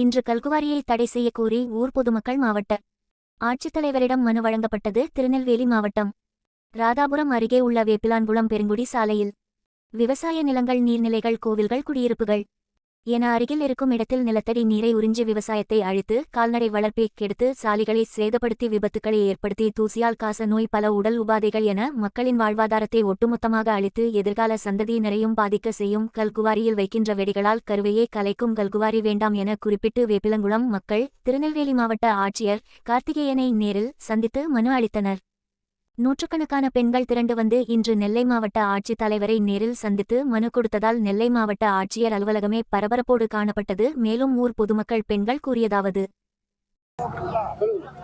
இன்று கல்குவாரியை தடை செய்ய கோரி ஊர் பொதுமக்கள் மாவட்ட ஆட்சித்தலைவரிடம் மனு வழங்கப்பட்டது திருநெல்வேலி மாவட்டம் ராதாபுரம் அருகே உள்ள வேப்பிலான்குளம் பெருங்குடி சாலையில். விவசாய நிலங்கள் நீர்நிலைகள் கோவில்கள் குடியிருப்புகள். என அருகில் இருக்கும் இடத்தில் நிலத்தடி நீரை உறிஞ்சி விவசாயத்தை அழித்து கால்நடை வளர்ப்பை கெடுத்து சாலைகளை சேதப்படுத்தி விபத்துக்களை ஏற்படுத்தி தூசியால் காச நோய் பல உடல் உபாதைகள் என மக்களின் வாழ்வாதாரத்தை ஒட்டுமொத்தமாக அழித்து எதிர்கால சந்ததியினரையும் பாதிக்க செய்யும் கல்குவாரியில் வைக்கின்ற வெடிகளால் கருவையை கலைக்கும் கல்குவாரி வேண்டாம் என குறிப்பிட்டு வேப்பிலங்குளம் மக்கள் திருநெல்வேலி மாவட்ட ஆட்சியர் கார்த்திகேயனை நேரில் சந்தித்து மனு அளித்தனர். நூற்றுக்கணக்கான பெண்கள் திரண்டு வந்து இன்று நெல்லை மாவட்ட ஆட்சித் தலைவரை நேரில் சந்தித்து மனு கொடுத்ததால் நெல்லை மாவட்ட ஆட்சியர் அலுவலகமே பரபரப்போடு காணப்பட்டது. மேலும் ஊர் பொதுமக்கள் பெண்கள் கூறியதாவது.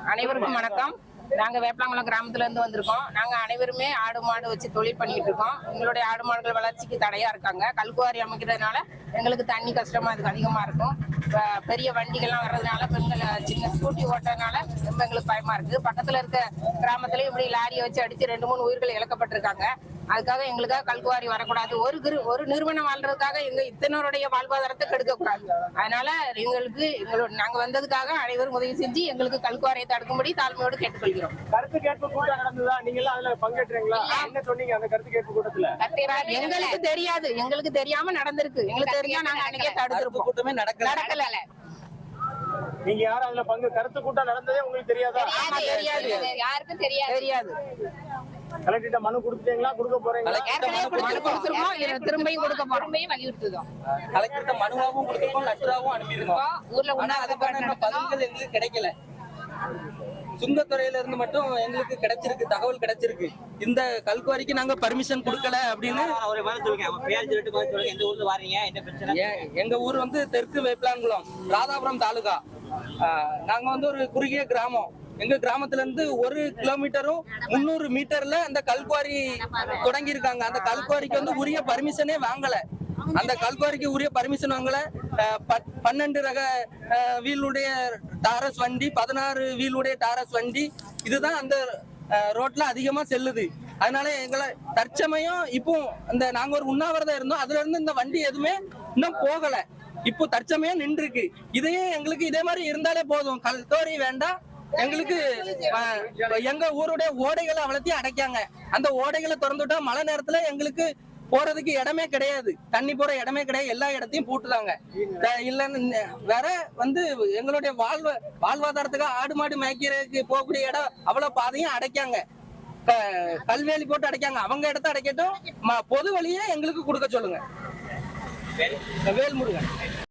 அனைவருக்கும் வணக்கம். நாங்க வேப்பலாங்குளம் கிராமத்துல இருந்து வந்திருக்கோம். நாங்க அனைவருமே ஆடு மாடு வச்சு தொழில் பண்ணிட்டு இருக்கோம். எங்களுடைய ஆடு மாடுகள் வளர்ச்சிக்கு தடையா இருக்காங்க. கல்குவாரி அமைக்கிறதுனால எங்களுக்கு தண்ணி கஷ்டமா அதுக்கு அதிகமா இருக்கும். பெரிய வண்டிகள்லாம் வர்றதுனால பெண்கள் சின்ன ஸ்கூட்டி ஓட்டுறதுனால ரொம்ப எங்களுக்கு பயமா இருக்கு. பக்கத்துல இருக்க கிராமத்துலயும் இப்படி லாரியை வச்சு அடிச்சு ரெண்டு மூணு உயிர்கள் இழக்கப்பட்டிருக்காங்க. அதுக்காக எங்களுக்காக கல்குவாரி வரக்கூடாது. ஒரு குரு ஒரு நிறுவனம் வாழ்றதுக்காக எங்க இத்தனருடைய வாழ்வாதாரத்தை கெடுக்க கூடாது அதனால எங்களுக்கு எங்களோட நாங்க வந்ததுக்காக அனைவரும் உதவி செஞ்சு எங்களுக்கு கல்குவாரியை தடுக்கும்படி தாழ்மையோடு கேட்டுக்கொள்கிறோம். கருத்து கேட்பு கூட்டம் நடந்ததா? நீங்க எல்லாம் அதுல பங்கேற்றீங்களா? என்ன சொன்னீங்க அந்த கருத்து கேட்பு கூட்டத்துல? எங்களுக்கு தெரியாது. எங்களுக்கு தெரியாம நடந்திருக்கு. எங்களுக்கு தெரிஞ்சா நாங்க அன்னைக்கே தடுத்திருப்போம். கூட்டமே நடக்கல. நடக்கல நீங்க யாரும் அதுல பங்கு கருத்து கூட்டம் நடந்ததே உங்களுக்கு தெரியாதா? தெரியாது. யாருக்கும் தெரியாது. தெரியாது. கலெக்டர்கிட்ட மனு கொடுத்துட்டீங்களா? கொடுக்க போறீங்களா? திரும்பியும் கொடுக்க போறோம். வலியுறுத்துதோம். கலெக்டர்கிட்ட மனுவாவும் கொடுத்துருக்கோம் லெட்டராவும் அனுப்பியிருக்கோம். ஊர்ல ஆனா அதுக்கான பதில்கள் எங்களுக்கு கிடைக்கல. சுங்கத்துறையில இருந்து மட்டும் எங்களுக்கு கிடைச்சிருக்கு தகவல் கிடைச்சிருக்கு. இந்த கல்குவாரிக்கு நாங்க பர்மிஷன் கொடுக்கல அப்படின்னு ஒரு மாதிரி சொல்லுங்க. உங்க பேர் சொல்லிட்டு மாதிரி சொல்லுங்க. எந்த ஊர்ல வாரீங்க? என்ன பிரச்சனை? எ- எங்க ஊர் வந்து தெற்கு வேப்பலாங்குளம் ராதாபுரம் தாலுகா. ஆஹ் நாங்க வந்து ஒரு குறுகிய கிராமம். எங்க கிராமத்துல இருந்து ஒரு கிலோமீட்டரும் முந்நூறு மீட்டர்ல அந்த கல்குவாரி தொடங்கி இருக்காங்க அந்த கல்குவாரிக்கு வந்து உரிய பர்மிஷனே வாங்கல. அந்த கல்குவாரிக்கு உரிய பர்மிஷன் வாங்கல. பன்னெண்டு ரக ஆஹ் வீலுடைய டாரஸ் வண்டி பதினாறு வீலுடைய டாரஸ் வண்டி இதுதான் அந்த ரோட்ல அதிகமா செல்லுது. அதனால எங்களை தற்சமயம் இப்போ இந்த நாங்க ஒரு உண்ணாவிரதம் இருந்தோம். அதுல இருந்து இந்த வண்டி எதுவுமே இன்னும் போகல. இப்போ தற்சமயம் நின்றுருக்கு. இதையே எங்களுக்கு இதே மாதிரி இருந்தாலே போதும். கல்கோரி வேண்டாம். எங்களுக்கு எங்க ஊருடைய ஓடைகளை அவ்வளோத்தையும் அடைக்காங்க. அந்த ஓடைகளை திறந்து விட்டா மழை நேரத்துல எங்களுக்கு போறதுக்கு இடமே கிடையாது. தண்ணி போற இடமே கிடையாது. எல்லா இடத்தையும் பூட்டுதாங்க. இல்லைன்னு வேற வந்து எங்களுடைய வாழ்வ வாழ்வாதாரத்துக்கு ஆடு மாடு மேய்க்கிறதுக்கு போகக்கூடிய இடம் அவ்வளவு பாதையும் அடைக்காங்க. கல்வேலி போட்டு அடைக்காங்க. அவங்க இடத்த அடைக்கட்டும். பொது வழியே எங்களுக்கு கொடுக்க சொல்லுங்க. வேல்முருகன்.